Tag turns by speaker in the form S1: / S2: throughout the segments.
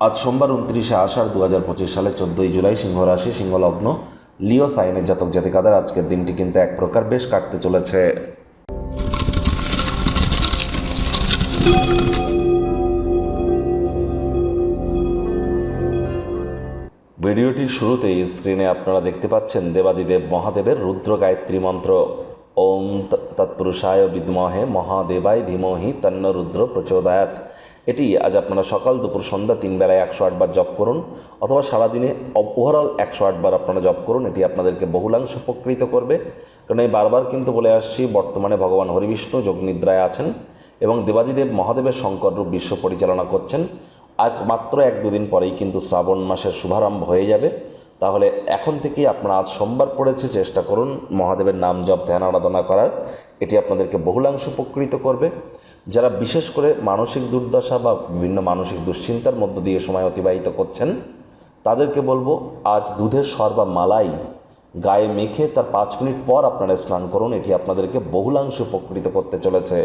S1: আজ সোমবার উনত্রিশে আষাঢ় দু হাজার পঁচিশ সালে চোদ্দোই জুলাই সিংহ রাশি, সিংহলগ্ন, লিও সাইনের জাতক জাতিকাদের আজকের দিনটি কিন্তু এক প্রকার বেশ কাটতে চলেছে। ভিডিওটির শুরুতেই স্ক্রিনে আপনারা দেখতে পাচ্ছেন দেবাদিদেব মহাদেবের রুদ্র গায়ত্রী মন্ত্র। ওম তৎপুরুষায় বিদ্মহে মহাদেবায় ধীমহি তন্ন রুদ্র প্রচোদয়াত এটি আজ আপনারা সকাল দুপুর সন্ধ্যা তিন বেলায় একশো আটবার জপ করুন অথবা সারাদিনে ওভারঅল একশো আটবার আপনারা জপ করুন, এটি আপনাদেরকে বহুলাংশ উপকৃত করবে। কারণ এই বারবার কিন্তু বলে আসছি, বর্তমানে ভগবান হরিবিষ্ণু যোগনিদ্রায় আছেন এবং দেবাদিদেব মহাদেবের শঙ্কর রূপ বিশ্ব পরিচালনা করছেন। আর মাত্র এক দুদিন পরেই কিন্তু শ্রাবণ মাসের শুভারম্ভ হয়ে যাবে। তাহলে এখন থেকেই আপনারা আজ সোমবার পড়েছে, চেষ্টা করুন মহাদেবের নাম জপ, ধ্যান, আরাধনা করার। এটি আপনাদেরকে বহুলাংশ উপকৃত করবে। যারা বিশেষ করে মানসিক দুর্দশা বা বিভিন্ন মানসিক দুশ্চিন্তার মধ্য দিয়ে সময় অতিবাহিত করছেন, তাদেরকে বলব, আজ দুধের সর বা মালাই গায়ে মেখে তার পাঁচ মিনিট পর আপনারা স্নান করুন। এটি আপনাদেরকে বহুলাংশে উপকৃত করতে চলেছে।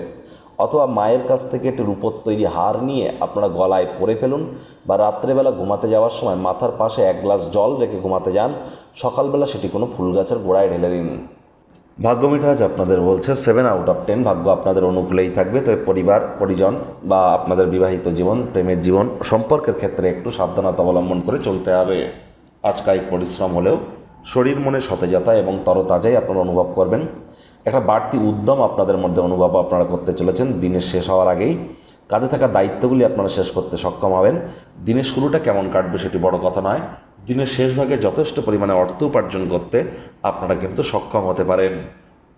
S1: অথবা মায়ের কাছ থেকে একটি রূপোর তৈরি হার নিয়ে আপনারা গলায় পরে ফেলুন বা রাত্রেবেলা ঘুমাতে যাওয়ার সময় মাথার পাশে এক গ্লাস জল রেখে ঘুমাতে যান। সকালবেলা সেটি কোনো ফুল গাছের গোড়ায় ঢেলে দিন। ভাগ্য মিঠাজ আপনাদের বলছে সেভেন আউট অফ টেন ভাগ্য আপনাদের অনুকূলেই থাকবে। তবে পরিবার, পরিজন বা আপনাদের বিবাহিত জীবন, প্রেমের জীবন সম্পর্কের ক্ষেত্রে একটু সাবধানতা অবলম্বন করে চলতে হবে। আজ কায়িক পরিশ্রম হলেও শরীর মনে সতেজতা এবং তরতাজাই আপনারা অনুভব করবেন। একটা বাড়তি উদ্যম আপনাদের মধ্যে অনুভব আপনারা করতে চলেছেন। দিনের শেষ হওয়ার আগেই কাঁধে থাকা দায়িত্বগুলি আপনারা শেষ করতে সক্ষম হবেন। দিনের শুরুটা কেমন কাটবে সেটি বড় কথা নয়। দিনের শেষ ভাগে যথেষ্ট পরিমাণে অর্থ উপার্জন করতে আপনারা কিন্তু সক্ষম হতে পারেন।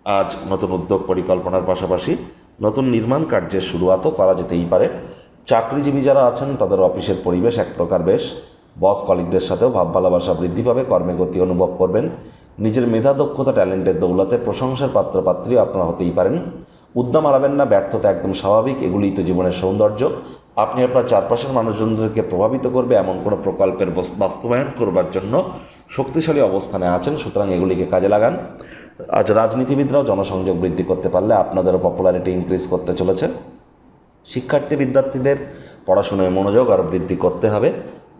S1: আজ নতুন উদ্যোগ পরিকল্পনার পাশাপাশি নতুন নির্মাণ কার্যের শুরুয়াতও করা যেতেই পারে। চাকরিজীবী যারা আছেন, তাদের অফিসের পরিবেশ এক প্রকার বেশ। বস কলিকদের সাথেও ভাব ভালোবাসা বৃদ্ধি পাবে, কর্মে গতি অনুভব করবেন। নিজের মেধা, দক্ষতা, ট্যালেন্টের দৌলতে প্রশংসার পাত্রপাত্রী আপনারা হতেই পারেন। উদ্যম হারাবেন না, ব্যর্থতা একদম স্বাভাবিক, এগুলিই তো জীবনের সৌন্দর্য। আপনি আপনার চারপাশের মানুষজনদেরকে প্রভাবিত করবে এমন কোনো প্রকল্পের বাস্তবায়ন করবার জন্য শক্তিশালী অবস্থানে আছেন, সুতরাং এগুলিকে কাজে লাগান। আজ রাজনীতিবিদরাও জনসংযোগ বৃদ্ধি করতে পারলে আপনাদেরও পপুলারিটি ইনক্রিজ করতে চলেছে। শিক্ষার্থী বিদ্যার্থীদের পড়াশোনায় মনোযোগ আরও বৃদ্ধি করতে হবে।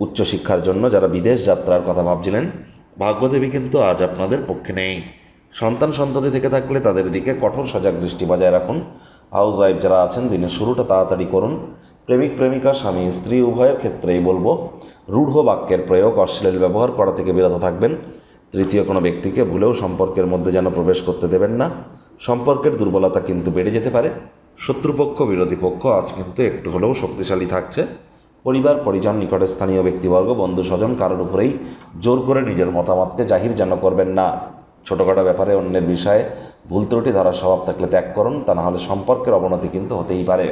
S1: উচ্চশিক্ষার জন্য যারা বিদেশ যাত্রার কথা ভাবছিলেন, ভাগ্যদেবী কিন্তু আজ আপনাদের পক্ষে নেই। সন্তান সন্ততি থেকে থাকলে তাদের দিকে কঠোর সজাগ দৃষ্টি বজায় রাখুন। হাউস ওয়াইফ যারা আছেন, দিনের শুরুটা তাড়াতাড়ি করুন। প্রেমিক, প্রেমিকা, স্বামী, স্ত্রী, উভয়ের ক্ষেত্রেই বলব, রূঢ় বাক্যের প্রয়োগ অশ্লীল ব্যবহার করা থেকে বিরত থাকবেন। তৃতীয় কোনো ব্যক্তিকে ভুলেও সম্পর্কের মধ্যে যেন প্রবেশ করতে দেবেন না। সম্পর্কের দুর্বলতা কিন্তু বেড়ে যেতে পারে। শত্রুপক্ষ, বিরোধী পক্ষ আজ কিন্তু একটু হলেও শক্তিশালী থাকছে। পরিবার, পরিজন, নিকটে স্থানীয় ব্যক্তিবর্গ, বন্ধু, স্বজন কারোর উপরেই জোর করে নিজের মতামতকে জাহির যেন করবেন না। ছোটোখাটো ব্যাপারে অন্যের বিষয়ে ভুল ত্রুটি, ধরার স্বভাব থাকলে ত্যাগ করুন, তা নাহলে সম্পর্কের অবনতি কিন্তু হতেই পারে।